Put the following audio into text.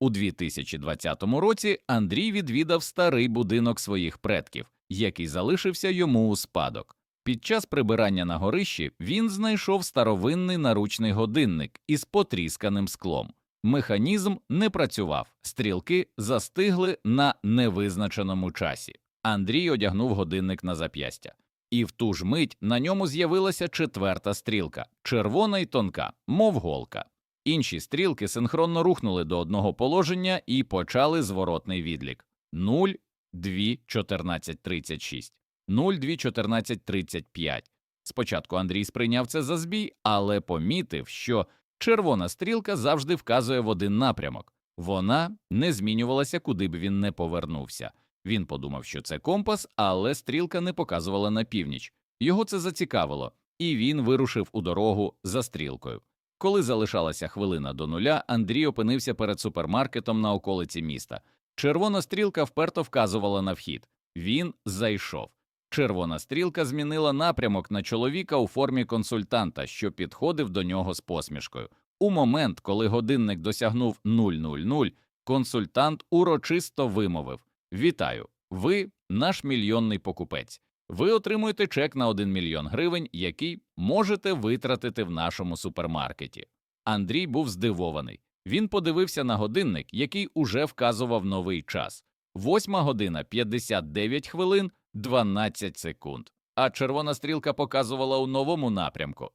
У 2020 році Андрій відвідав старий будинок своїх предків, який залишився йому у спадок. Під час прибирання на горищі він знайшов старовинний наручний годинник із потрісканим склом. Механізм не працював, стрілки застигли на невизначеному часі. Андрій одягнув годинник на зап'ястя, і в ту ж мить на ньому з'явилася четверта стрілка, червона й тонка, мов голка. Інші стрілки синхронно рухнули до одного положення і почали зворотний відлік 0, 2, 14, 36, 0, 2, 14, 35. Спочатку Андрій сприйняв це за збій, але помітив, що червона стрілка завжди вказує в один напрямок. Вона не змінювалася, куди б він не повернувся. Він подумав, що це компас, але стрілка не показувала на північ. Його це зацікавило, і він вирушив у дорогу за стрілкою. Коли залишалася хвилина до нуля, Андрій опинився перед супермаркетом на околиці міста. Червона стрілка вперто вказувала на вхід. Він зайшов. Червона стрілка змінила напрямок на чоловіка у формі консультанта, що підходив до нього з посмішкою. У момент, коли годинник досягнув 000, консультант урочисто вимовив Вітаю, ви наш мільйонний покупець. Ви отримуєте чек на 1 мільйон гривень, який можете витратити в нашому супермаркеті. Андрій був здивований. Він подивився на годинник, який уже вказував новий час 8 година 59 хвилин 12 секунд. А червона стрілка показувала у новому напрямку